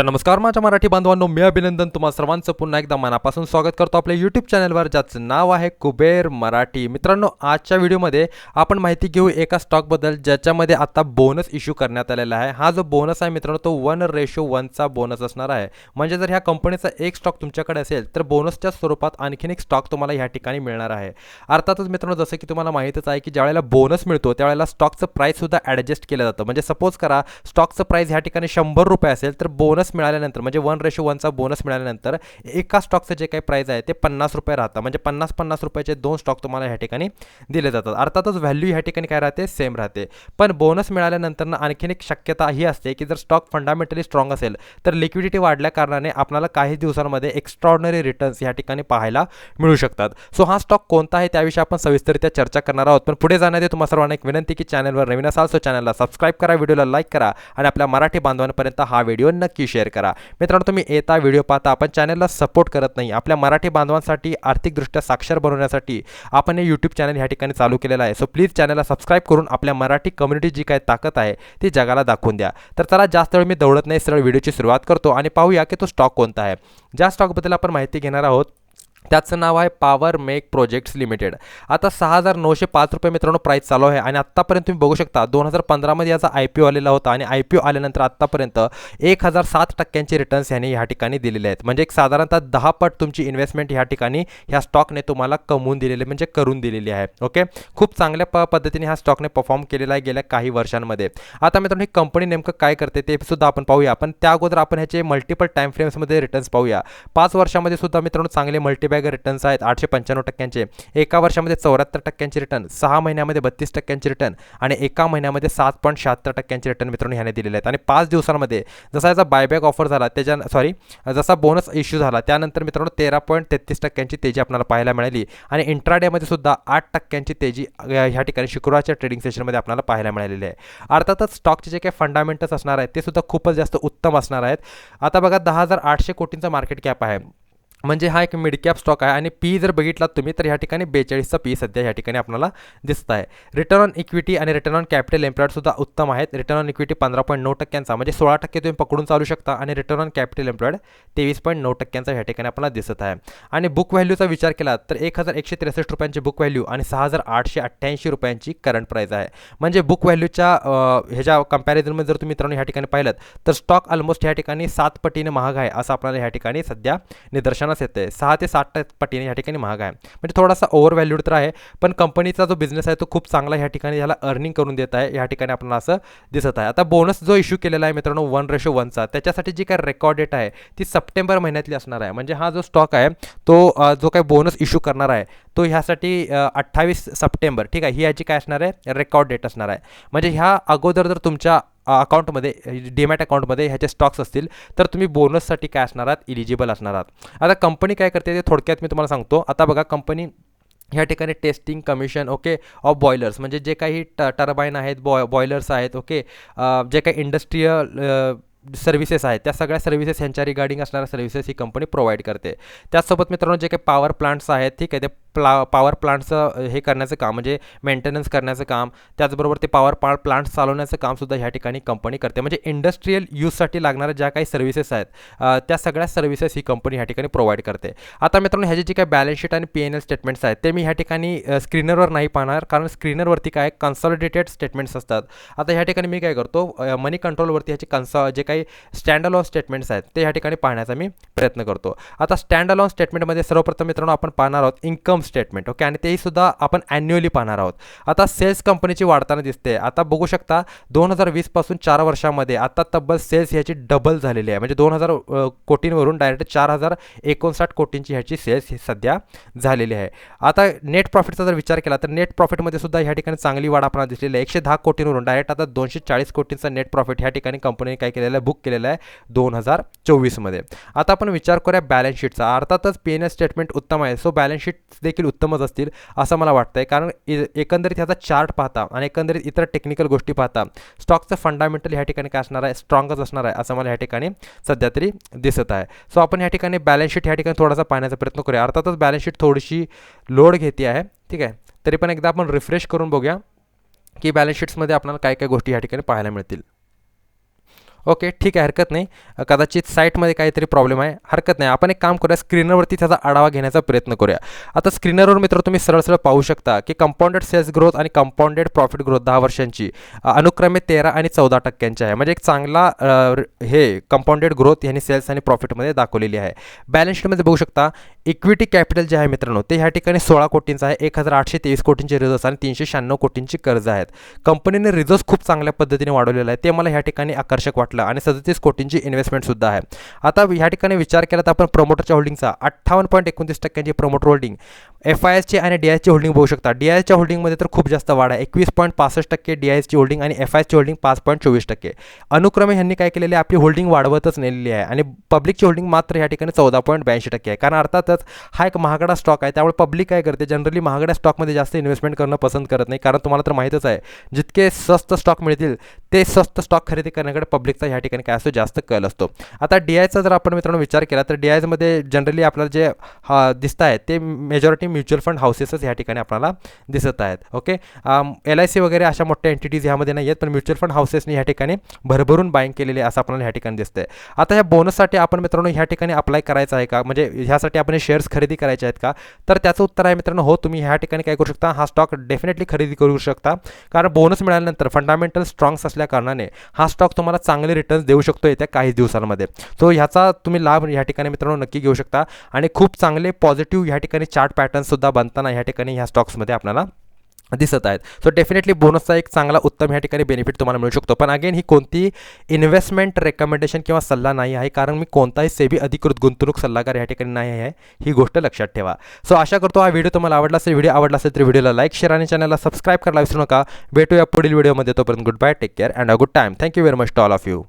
तर नमस्कार माझ्या मराठी बांधवांनो मी अभिनंदन तुम्हा सर्वांचं. पुन्हा एकदा मनापासून स्वागत करतो आपल्या यूट्यूब चॅनलवर ज्याचं नाव आहे कुबेर मराठी. मित्रांनो आजच्या व्हिडिओमध्ये आपण माहिती घेऊ एका स्टॉकबद्दल ज्याच्यामध्ये आता बोनस इश्यू करण्यात आलेला आहे. हा जो बोनस आहे मित्रांनो तो वन रेशो वनचा बोनस असणार आहे. म्हणजे जर ह्या कंपनीचा एक स्टॉक तुमच्याकडे असेल तर बोनसच्या स्वरूपात आणखीन एक स्टॉक तुम्हाला ह्या ठिकाणी मिळणार आहे. अर्थातच मित्रांनो जसं की तुम्हाला माहितीच आहे की ज्यावेळेला बोनस मिळतो त्यावेळेला स्टॉकचं प्राईससुद्धा ॲडजस्ट केलं जातं. म्हणजे सपोज करा स्टॉकचं प्राईस ह्या ठिकाणी शंभर रुपये असेल तर बोनस मिळाल्यानंतर म्हणजे वन रेशो वनचा बोनस मिळाल्यानंतर एका स्टॉकचं जे काही प्राईस आहे ते पन्नास रुपये राहतं. म्हणजे पन्नास पन्नास रुपयाचे दोन स्टॉक तुम्हाला ह्या ठिकाणी दिले जातात. अर्थातच व्हॅल्यू ह्या ठिकाणी काय राहते? सेम राहते. पण बोनस मिळाल्यानंतर आणखीन एक शक्यता ही असते की जर स्टॉक फंडामेंटली स्ट्रॉंग असेल तर लिक्विडिटी वाढल्या कारणाने आपल्याला काही दिवसांमध्ये एक्स्ट्रॉर्डनरी रिटर्न्स ह्या ठिकाणी पाहायला मिळू शकतात. सो हा स्टॉक कोणता आहे त्याविषयी आपण सविस्तरित्या चर्चा करणार आहोत. पण पुढे जाण्याआधी तुम्हाला सर्वांना एक विनंती की चॅनलवर नवीन असाल सो चॅनलला सबस्क्राईब करा व्हिडिओला लाईक करा आणि आपल्या मराठी बांधवांपर्यंत हा व्हिडिओ नक्की शेअर करा. मित्रांनो तुम्ही येता व्हिडिओ पाहता आपण चॅनलला सपोर्ट करत नाही. आपल्या मराठी बांधवांसाठी आर्थिकदृष्ट्या साक्षर बनवण्यासाठी आपण हे यूट्यूब चॅनल ह्या ठिकाणी चालू केलेलं आहे. सो प्लीज चॅनलला सबस्क्राईब करून आपल्या मराठी कम्युनिटी जी काय ताकद आहे ती जगाला दाखवून द्या. तर चला जास्त वेळ मी दौडत नाही. सरळ व्हिडिओची सुरुवात करतो आणि पाहूया की तो स्टॉक कोणता आहे. ज्या स्टॉकबद्दल आपण माहिती घेणार आहोत त्याचं नाव आहे पॉवर मेक प्रोजेक्ट्स लिमिटेड. आता सहा हजार नऊशे पाच रुपये मित्रांनो प्राईस चालू आहे आणि आत्तापर्यंत तुम्ही बघू शकता दोन हजार पंधरामध्ये याचा आय पी ओ आलेला होता आणि आय पी ओ आल्यानंतर आत्तापर्यंत एक हजार सात टक्क्यांचे रिटर्न्स ह्याने ह्या ठिकाणी दिलेले आहेत. म्हणजे एक साधारणतः दहा पट तुमची इन्व्हेस्टमेंट ह्या ठिकाणी ह्या स्टॉकने तुम्हाला कमवून दिलेले म्हणजे करून दिलेली आहे. ओके खूप चांगल्या प पद्धतीने ह्या स्टॉकने परफॉर्म केलेला आहे गेल्या काही वर्षांमध्ये. आता मित्रांनो ही कंपनी नेमकं काय करते ते सुद्धा आपण पाहूया. पण त्या अगोदर आपण ह्याचे मल्टिपल टाईम फ्रेम्समध्ये रिटर्न्स पाहूया. पाच वर्षामध्ये सुद्धा मित्रांनो चांगले मल्टीबॅग रिटर्न्स आहेत आठशे पंच्याण्णव टक्क्यांचे. एका वर्षामध्ये चौऱ्याहत्तर टक्क्यांचे रिटर्न सहा महिन्यामध्ये बत्तीस टक्क्यांचे रिटर्न आणि एका महिन्यामध्ये सात पॉईंट शहात्तर टक्क्यांचे रिटर्न मित्रांनो ह्याने दिलेले आहेत. आणि पाच दिवसांमध्ये जसा याचा बायबॅक ऑफर झाला त्याच्या सॉरी जसा बोनस इश्यू झाला त्यानंतर मित्रांनो तेरा पॉईंट तेहतीस टक्क्यांची तेजी आपल्याला पाहायला मिळाली. आणि इंट्राडेमध्ये सुद्धा आठ टक्क्यांची तेजी ह्या ठिकाणी शुक्रवारच्या ट्रेडिंग सेशनमध्ये आपल्याला पाहायला मिळालेली आहे. अर्थातच स्टॉकचे जे काही फंडामेंटल्स असणार आहेत ते सुद्धा खूपच जास्त उत्तम असणार आहेत. आता बघा दहा हजार आठशे कोटींचा मार्केट कॅप आहे. म्हणजे हा एक मिडकॅप स्टॉक आहे. आणि पी जर बघितलात तुम्ही तर ह्या ठिकाणी बेचाळीसचा पी सध्या ह्या ठिकाणी आपल्याला दिसत आहे रिटर्न ऑन इक्विटी आणि रिटर्न ऑन कॅपिटल एम्प्लॉयड सुद्धा उत्तम आहेत. रिटर्न ऑन इक्विटी पंधरा पॉईंट नऊ टक्क्यांचा म्हणजे सोळा टक्के तुम्ही पकडून चालू शकता. आणि रिटर्न ऑन कॅपिटल एम्प्लॉयड तेवीस पॉईंट नऊ टक्क्यांचा ह्या ठिकाणी आपल्याला दिसत आहे. आणि बुक व्हॅल्यूचा विचार केला तर एक हजार एकशे त्रेसष्ट रुपयांची बुक व्हॅल्यू आणि सहा हजार आठशे अठ्ठ्याऐंशी रुपयांची करंट प्राईस आहे. म्हणजे बुक व्हॅल्यूच्या ह्याच्या कम्पॅरिझनमध्ये जर तुम्ही मित्रांनो ह्या ठिकाणी पाहिलं तर स्टॉक ऑलमोस्ट ह्या ठिकाणी सात पटीने महाग आहे असं आपल्याला ह्या ठिकाणी सध्या निदर्शन निदर्शनास येते. आहे सहा ते साठ पटीने ह्या ठिकाणी महाग आहे. म्हणजे थोडासा ओव्हर व्हॅल्यूड तर आहे पण कंपनीचा जो बिझनेस आहे तो खूप चांगला ह्या ठिकाणी ह्याला अर्निंग करून देत आहे ह्या ठिकाणी आपल्याला असं दिसत आहे. आता बोनस जो इश्यू केलेला आहे मित्रांनो वन रेशो वनचा त्याच्यासाठी जी काय रेकॉर्ड डेट आहे ती सप्टेंबर महिन्यातली असणार आहे. म्हणजे हा जो स्टॉक आहे तो जो काही बोनस इश्यू करणार आहे तो ह्यासाठी अठ्ठावीस सप्टेंबर ठीक आहे ही याची काय असणार आहे? रेकॉर्ड डेट असणार आहे. म्हणजे ह्या अगोदर जर तुमच्या अकाउंटमध्ये डीमॅट अकाउंटमध्ये ह्याचे स्टॉक्स असतील तर तुम्ही बोनससाठी काय असणार आहात? इलिजिबल असणार आहात. आता कंपनी काय करते ते थोडक्यात मी तुम्हाला सांगतो. आता बघा कंपनी ह्या ठिकाणी testing commission okay of boilers म्हणजे जे काही ट टर्बाईन आहेत बॉय बॉयलर्स आहेत ओके जे काही इंडस्ट्रीयल सर्व्हिसेस आहेत त्या सगळ्या सर्व्हिसेस ह्यांच्या रिगार्डिंग असणाऱ्या सर्व्हिसेस ही कंपनी प्रोव्हाइड करते. त्याचसोबत मित्रांनो जे काही पॉवर प्लांट्स आहेत ठीक आहे ते प्ला पॉवर प्लांटचं हे करण्याचं काम म्हणजे मेंटेनन्स करण्याचं काम त्याचबरोबर ते पॉवर पा प्लांट्स चालवण्याचं कामसुद्धा ह्या ठिकाणी कंपनी करते. म्हणजे इंडस्ट्रीयल यूजसाठी लागणाऱ्या ज्या काही सर्व्हिसेस आहेत त्या सगळ्या सर्व्हिसेस ही कंपनी ह्या ठिकाणी प्रोव्हाइड करते. आता मित्रांनो ह्याची जी काही बॅलन्स शीट आणि पी एन एल स्टेटमेंट्स आहेत ते मी ह्या ठिकाणी स्क्रीनरवर नाही पाहणार कारण स्क्रीनरवरती काय कन्सॉलिडेटेड स्टेटमेंट्स असतात. आता ह्या ठिकाणी मी काय करतो मनी कंट्रोलवरती ह्याचे कन्सॉ जे काही स्टँड अलॉन स्टेटमेंट्स आहेत ते ह्या ठिकाणी पाहण्याचा मी प्रयत्न करतो. आता स्टँड अलॉन स्टेटमेंटमध्ये सर्वप्रथम मित्रांनो आपण पाहणार आहोत इन्कम स्टेटमेंट ओके? आणि तेही सुद्धा आपण ॲन्युअली पाहणार आहोत. आता सेल्स कंपनीची वाढताना दिसते. आता बघू शकता दोन हजार वीसपासून चार वर्षामध्ये आता तब्बल सेल्स ह्याची डबल झालेली आहे. म्हणजे दोन हजार कोटींवरून डायरेक्ट चार हजार एकोणसाठ कोटींची ह्याची सेल्स ही सध्या झालेली आहे. आता नेट प्रॉफिटचा जर विचार केला तर नेट प्रॉफिटमध्ये सुद्धा ह्या ठिकाणी चांगली वाढ आपल्याला दिसलेली आहे. एकशे दहा कोटींवरून डायरेक्ट आता दोनशे चाळीस कोटींचा नेट प्रॉफिट ह्या ठिकाणी कंपनीने काय केलेलं आहे? बुक केलेलं आहे दोन हजार चोवीसमध्ये. आता आपण विचार करूया बॅलन्स शीटचा अर्थातच पी एन एस स्टेटमेंट उत्तम आहे. सो बॅलन्स शीट देखील उत्तमच असतील असं मला वाटतं आहे कारण एकंदरीत ह्याचा चार्ट पाहता आणि एकंदरीत इतर टेक्निकल गोष्टी पाहता स्टॉकचं फंडामेंटल ह्या ठिकाणी काय असणार आहे? स्ट्रॉंगच असणार आहे असं मला ह्या ठिकाणी सध्या तरी दिसत आहे. सो आपण ह्या ठिकाणी बॅलन्स शीट ह्या ठिकाणी थोडासा पाहण्याचा प्रयत्न करूया. अर्थातच बॅलन्स शीट थोडीशी लोड घेते आहे ठीक आहे. तरी पण एकदा आपण रिफ्रेश करून बघूया की बॅलन्स शीट्समध्ये आपल्याला काय काय गोष्टी ह्या ठिकाणी पाहायला मिळतील. ओके ठीक आहे हरकत नाही. कदाचित साईटमध्ये काहीतरी प्रॉब्लेम आहे. हरकत नाही. आपण एक काम करूया स्क्रीनरवरती त्याचा आढावा घेण्याचा प्रयत्न करूया. आता स्क्रीनरवर मित्र तुम्ही सरळ सरळ पाहू शकता की कंपाऊंडेड सेल्स ग्रोथ आणि कंपाऊंडेड प्रॉफिट ग्रोथ दहा वर्षांची अनुक्रमे तेरा आणि चौदा टक्क्यांची आहे. म्हणजे एक चांगला हे कंपाऊंडेड ग्रोथ यांनी सेल्स आणि प्रॉफिटमध्ये दाखवलेली आहे. बॅलन्स शीटमध्ये बघू शकता इक्विटी कॅपिटल जे आहे मित्रांनो ते ह्या ठिकाणी सोळा कोटींचं आहे एक हजार आठशे तेवीस कोटींचे रिझर्व्स आणि तीनशे शहाण्णव कोटींची कर्ज आहेत. कंपनीने रिझर्व्स खूप चांगल्या पद्धतीने वाढवलेला आहे ते मला ह्या ठिकाणी आकर्षक वाटतं. वाटलं आणि सदतीस कोटींची इन्व्हेस्टमेंटसुद्धा आहे. आता या ठिकाणी विचार केला तर आपण प्रमोटरच्या होल्डिंगचा अठ्ठावन्न पॉईंट एकोणतीस टक्क्यांची प्रमोटर होल्डिंग एफ आय एसची आणि डी आय एसची होल्डिंग बघू शकता. डी आय एसच्या होल्डिंगमध्ये तर खूप जास्त वाढ आहे. एकवीस पॉईंट पासष्ट टक्के डी आय एसची होल्डिंग आणि एफ आय एसची होल्डिंग पाच पॉईंट चोवीस टक्के. अनुक्रमे ह्यांनी काय केलेली आपली होल्डिंग वाढवतच नेलेली आहे. आणि पब्लिकची होल्डिंग मात्र ह्या ठिकाणी चौदा पॉईंट ब्याऐंशी टक्के आहे. कारण अर्थातच हा एक महागडा स्टॉक आहे. त्यामुळे पब्लिक काय करते? जनरली महागड्या स्टॉकमध्ये जास्त इन्व्हेस्टमेंट करणं पसंत करत नाही. कारण तुम्हाला तर माहीतच आहे जितके स्वस्त स्टॉक मिळतील ते स्वस्त स्टॉक खरेदी करण्याकडे पब्लिकचा ह्या ठिकाणी काय असतो? जास्त कल असतो. आता डी आयचा जर आपण मित्रांनो विचार केला तर डी आयमध्ये जनरली आपल्याला जे हा दिसत आहे ते मेजॉरिटी म्युच्युअल फंड हाऊसेसच ह्या ठिकाणी आपल्याला दिसत आहेत ओके? एल आय सी वगैरे अशा मोठ्या एंटिटीज ह्यामध्ये नाही आहेत पण म्युच्युअल फंड हाऊसेसने ह्या ठिकाणी भरभरून बाईंग केलेली आहे असं आपल्याला ह्या ठिकाणी दिसतंय. आता ह्या बोनससाठी आपण मित्रांनो ह्या ठिकाणी अप्लाय करायचं आहे का? म्हणजे ह्यासाठी आपण शेअर्स खरेदी करायचे आहेत का? तर त्याचं उत्तर आहे मित्रांनो हो तुम्ही ह्या ठिकाणी काय करू शकता हा स्टॉक डेफिनेटली खरेदी करू शकता. कारण बोनस मिळाल्यानंतर फंडामेंटल स्ट्रॉंग्स असल्या कारणाने हा स्टॉक तुम्हाला चांगले रिटर्न्स देऊ शकतो येत्या काही दिवसांमध्ये. सो ह्याचा तुम्ही लाभ ह्या ठिकाणी मित्रांनो नक्की घेऊ शकता. आणि खूप चांगले पॉझिटिव्ह ह्या ठिकाणी चार्ट पॅटर्न पॅटर्नसुद्धा बनताना ह्या ठिकाणी ह्या स्टॉक्समध्ये आपल्याला दिसत आहेत. सो डेफिनेटली बोनसचा एक चांगला उत्तम ह्या ठिकाणी बेनिफिट तुम्हाला मिळू शकतो. पण अगेन ही कोणती इन्व्हेस्टमेंट रेकमेंडेशन किंवा सल्ला नाही आहे कारण मी कोणताही सेबी अधिकृत गुंतवणूक सल्लागार या ठिकाणी नाही आहे ही गोष्ट लक्षात ठेवा. सो आशा करतो हा व्हिडिओ तुम्हाला आवडला असेल व्हिडिओ आवडला असेल तर व्हिडिओला लाईक शेअर आणि चॅनलला सबस्क्राईब करायला विसरू नका. भेटूया पुढील व्हिडिओमध्ये तोपर्यंत good bye take care and a good time thank you very much to all of you